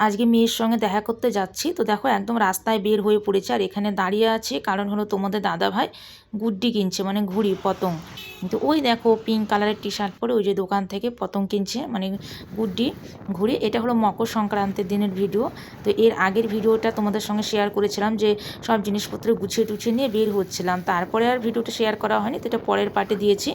আজকে মেয়ের সঙ্গে দেখা করতে যাচ্ছি। তো দেখো, একদম রাস্তায় বের হয়ে পড়েছে আর এখানে দাঁড়িয়ে আছে। কারণ হলো তোমাদের দাদা ভাই গুড্ডি কিনছে মানে ঘুড়ি, পতং। তো ওই দেখো পিঙ্ক কালারের টি শার্ট পরে ওই যে দোকান থেকে পতং কিনছে মানে গুড্ডি ঘুড়ি। এটা হলো মকর সংক্রান্তির দিনের ভিডিও। তো এর আগের ভিডিওটা তোমাদের সঙ্গে শেয়ার করেছিলাম যে সব জিনিসপত্র গুছিয়ে টুছিয়ে নিয়ে বের হচ্ছিলাম। তারপরে আর ভিডিওটা শেয়ার করা হয়নি, তো এটা পরের পার্টে দিয়েছি।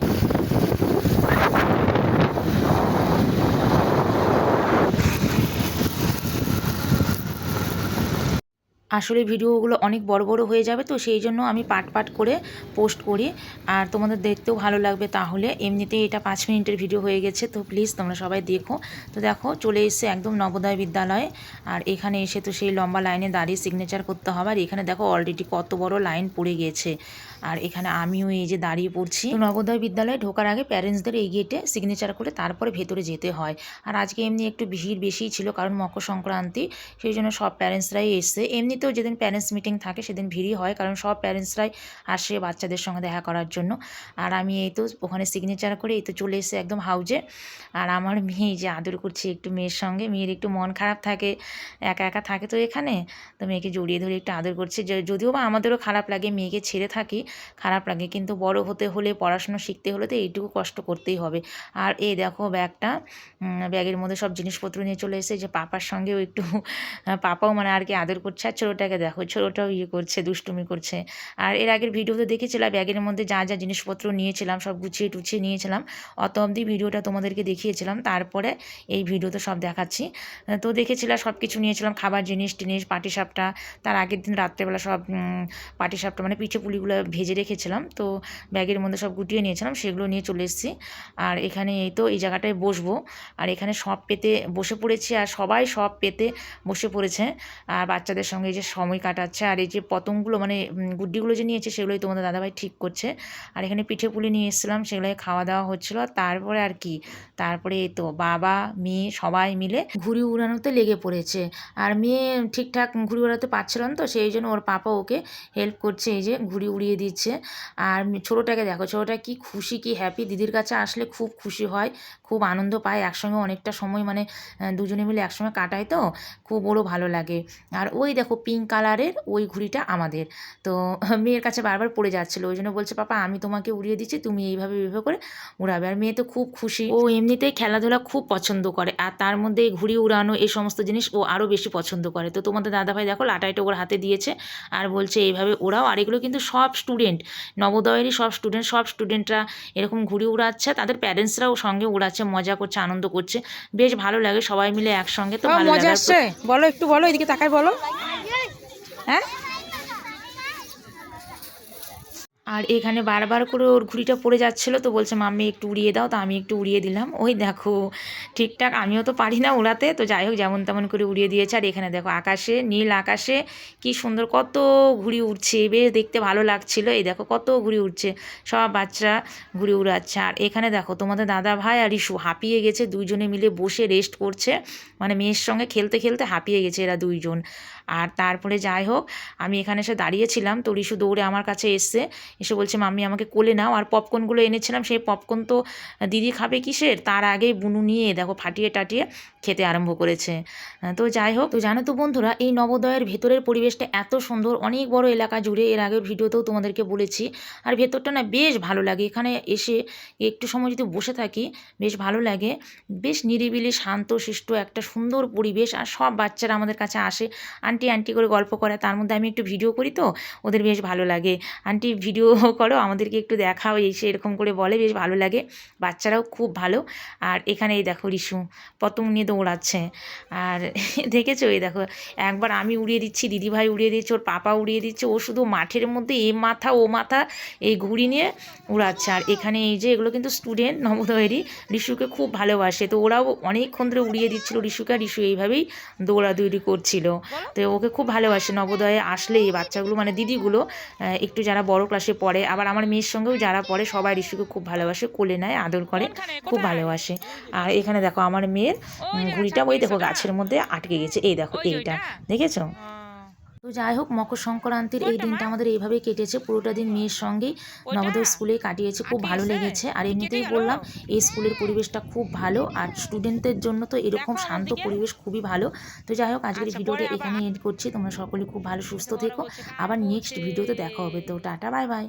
আসলে ভিডিওগুলো অনেক বড় বড় হয়ে যাবে, তো সেই জন্য আমি পাট পাট করে পোস্ট করি। আর তোমাদের দেখতেও ভালো লাগবে তাহলে। এমনিতেই এটা পাঁচ মিনিটের ভিডিও হয়ে গেছে, তো প্লিজ তোমরা সবাই দেখো। তো দেখো, চলে এসছে একদম নবোদয় বিদ্যালয়ে। আর এখানে এসে তো সেই লম্বা লাইনে দাঁড়িয়ে সিগনেচার করতে হবে। আর এখানে দেখো অলরেডি কত বড় লাইন পড়ে গিয়েছে আর এখানে আমিও এই যে দাঁড়িয়ে পড়ছি। নবোদয় বিদ্যালয়ে ঢোকার আগে প্যারেন্টসদের এই গেটে সিগনেচার করে তারপরে ভেতরে যেতে হয়। আর আজকে এমনি একটু ভিড় বেশিই ছিল, কারণ মকর সংক্রান্তি সেই জন্য সব প্যারেন্টসরাই এসছে। এমনিতেও যেদিন প্যারেন্টস মিটিং থাকে সেদিন ভিড়ই হয়, কারণ সব প্যারেন্টসরাই আসে বাচ্চাদের সঙ্গে দেখা করার জন্য। আর আমি এই তো ওখানে সিগনেচার করে এই তো চলে এসে একদম হাউজে আর আমার মেয়ে যে আদর করছে একটু মেয়ের সঙ্গে, মেয়ের একটু মন খারাপ থাকে, একা একা থাকে তো এখানে। তো মেয়েকে জড়িয়ে ধরে একটু আদর করছে। যদিও বা আমাদেরও খারাপ লাগে, মেয়েকে ছেড়ে থাকি, খারাপ লাগে, কিন্তু বড় হতে হলে, পড়াশুনো শিখতে হলে তো এইটুকু কষ্ট করতেই হবে। আর এই দেখো ব্যাগটা ব্যাগের মধ্যে সব জিনিসপত্র নিয়ে চলে এসে যে পাপার সঙ্গেও একটু, পাপাও মানে আর কি আদর করছে। আর ছোটোটাকে দেখো, ছোটোটাও ইয়ে করছে, দুষ্টুমি করছে। আর এর আগের ভিডিওতে দেখেছিলাম, ব্যাগের মধ্যে যা যা জিনিসপত্র নিয়েছিলাম, সব গুছিয়ে টুছিয়ে নিয়েছিলাম, অত অবধি ভিডিওটা তোমাদেরকে দেখিয়েছিলাম। তারপরে এই ভিডিওতে সব দেখাচ্ছি। তো দেখেছিলাম সব কিছু নিয়েছিলাম, খাবার জিনিস টিনিস, পাটিসাপটা, তার আগের দিন রাত্রেবেলা সব পাটিসাপটা মানে পিঠে পুলিগুলো ভেজে রেখেছিলাম। তো ব্যাগের মধ্যে সব গুটিয়ে নিয়েছিলাম, সেগুলো নিয়ে চলে এসেছি। আর এখানে এই তো এই জায়গাটায় বসবো। আর এখানে সব পেতে বসে পড়েছি, আর সবাই সব পেতে বসে পড়েছে। আর বাচ্চাদের সঙ্গে এই যে সময় কাটাচ্ছে আর এই যে পতঙ্গগুলো মানে গুড্ডিগুলো যে নিয়েছে সেগুলোই তোমাদের দাদাভাই ঠিক করছে। আর এখানে পিঠে পুলি নিয়ে এসেছিলাম, সেগুলোই খাওয়া দাওয়া হচ্ছিল। তারপরে আর কি, তারপরে তো বাবা, মেয়ে সবাই মিলে ঘুড়ি উড়ানোতে লেগে পড়েছে। আর মেয়ে ঠিকঠাক ঘুড়ি উড়াতে পারছিল না তো, সেই জন্য ওর পাপা ওকে হেল্প করছে, এই যে ঘুড়ি উড়িয়ে দিচ্ছে। আর ছোটোটাকে দেখো, ছোটোটা কি খুশি, কি হ্যাপি দিদির কাছে আসলে খুব খুশি হয়, খুব আনন্দ পায়, একসঙ্গে অনেকটা সময় মানে দুজনে মিলে একসঙ্গে কাটায় তো, খুব ওরও ভালো লাগে। আর ওই দেখো পিঙ্ক কালারের ওই ঘুড়িটা আমাদের। তো মেয়ের কাছে বারবার পড়ে যাচ্ছিল ওই জন্য বলছে পাপা আমি তোমাকে উড়িয়ে দিচ্ছি তুমি এইভাবে এইভাবে করে উড়াবে। আর মেয়ে তো খুব খুশি। ও এমনিতেই খেলাধুলা খুব পছন্দ করে আর তার মধ্যে ঘুড়ি উড়ানো এই সমস্ত জিনিস ও আরও বেশি পছন্দ করে। তো তোমাদের দাদাভাই দেখো লাটাইটা ওর হাতে দিয়েছে আর বলছে এইভাবে ওরাও আর এগুলো কিন্তু সব স্টুডেন্ট নবোদয়েরই সব স্টুডেন্ট সব স্টুডেন্টরা এরকম ঘুড়ি উড়াচ্ছে তাদের প্যারেন্টসরাও সঙ্গে উড়াচ্ছে মজা করছে আনন্দ করছে। বেশ ভালো লাগে সবাই মিলে একসঙ্গে তো ভালো মজা আসছে। বলো একটু বলো এদিকে তাকাই বলো। হ্যাঁ আর এখানে বারবার করে ওর ঘুড়িটা পড়ে যাচ্ছিল তো বলছে, মাম্মি, একটু উড়িয়ে দাও। তো আমি একটু উড়িয়ে দিলাম। ওই দেখো, ঠিকঠাক আমিও তো পারি না উড়াতে তো যাই হোক, যেমন তেমন করে উড়িয়ে দিয়েছে। আর এখানে দেখো, আকাশে, নীল আকাশে কি সুন্দর কত ঘুড়ি উঠছে বেশ দেখতে ভালো লাগছিল। এই দেখো, কত ঘুড়ি উঠছে সব বাচ্চা ঘুড়ি উড়াচ্ছে। আর এখানে দেখো, তোমাদের দাদা ভাই আর ইস্যু হাঁপিয়ে গেছে। দুইজনে মিলে বসে রেস্ট করছে। মানে মেয়ের সঙ্গে খেলতে খেলতে হাঁপিয়ে গেছে এরা দুইজন। আর তারপরে যাই হোক, আমি এখানে এসে দাঁড়িয়েছিলাম। তো রিশু দৌড়ে আমার কাছে এসছে। এসে বলছে, মাম্মি, আমাকে কোলে নাও। আর পপকর্নগুলো এনেছিলাম, সেই পপকর্ন তো দিদি খাবে কিসের? তার আগেই বুনু নিয়ে, দেখো, ফাটিয়ে টাটিয়ে খেতে আরম্ভ করেছে। তো যাই হোক, তো জানো তো বন্ধুরা, এই নবোদয়ের ভেতরের পরিবেশটা এত সুন্দর, অনেক বড় এলাকা জুড়ে, এর আগের ভিডিওতেও তোমাদেরকে বলেছি। আর ভেতরটা না বেশ ভালো লাগে, এখানে এসে একটু সময় যদি বসে থাকি, বেশ ভালো লাগে। বেশ নিরিবিলি, শান্ত শিষ্ট একটা সুন্দর পরিবেশ, আর সব বাচ্চারা আমাদের কাছে আসে, আন্টি আন্টি করে গল্প করে। তার মধ্যে আমি একটু ভিডিও করি তো, ওদের বেশ ভালো লাগে। আন্টি ভিডিও করো আমাদেরকে একটু দেখাও এই সে এরকম করে বলে বেশ ভালো লাগে। বাচ্চারাও খুব ভালো। আর এখানে এই দেখো রিশু পতঙ্গ নিয়ে দৌড়াচ্ছে। আর দেখেছ? এই দেখো একবার আমি উড়িয়ে দিচ্ছি দিদিভাই উড়িয়ে দিচ্ছে ওর পাপা উড়িয়ে দিচ্ছে ও শুধু মাঠের মধ্যে এ মাথা ও মাথা এই ঘুড়ি নিয়ে উড়াচ্ছে। আর এখানে এই যে এগুলো কিন্তু স্টুডেন্ট নবোদয়েরই রিশুকে খুব ভালোবাসে। তো ওরাও অনেকক্ষণ ধরে উড়িয়ে দিচ্ছিল রিশুকে আর রিশু এইভাবেই দৌড়াদৌড়ি করছিল। তো ওকে খুব ভালোবাসে নবোদয়ে। আসলে এই বাচ্চাগুলো মানে দিদিগুলো একটু যারা বড় ক্লাসে পড়ে। আবার আমার মেয়ের সঙ্গেও যারা পড়ে সবাই ঋষিকে খুব ভালোবাসে কোলে নেয় আদর করে খুব ভালোবাসে। আর এখানে দেখো আমার মেয়ের ঘুড়িটা ওই দেখো গাছের মধ্যে আটকে গেছে। এই দেখো এইটা। দেখেছ? তো যাই হোক মকর সংক্রান্তির এই দিনটা আমাদের এইভাবে কেটেছে। পুরোটা দিন মেয়ের সঙ্গেই নবোদয় স্কুলে কাটিয়েছে খুব ভালো লেগেছে। আর এমনিতেই বললাম এই স্কুলের পরিবেশটা খুব ভালো আর স্টুডেন্টদের জন্য তো এরকম শান্ত পরিবেশ খুবই ভালো। তো যাই হোক আজকের ভিডিওটা এখানে এড করছি। তোমরা সকলে খুব ভালো সুস্থ থেকো। আবার নেক্সট ভিডিওতে দেখা হবে। তো টাটা বাই বাই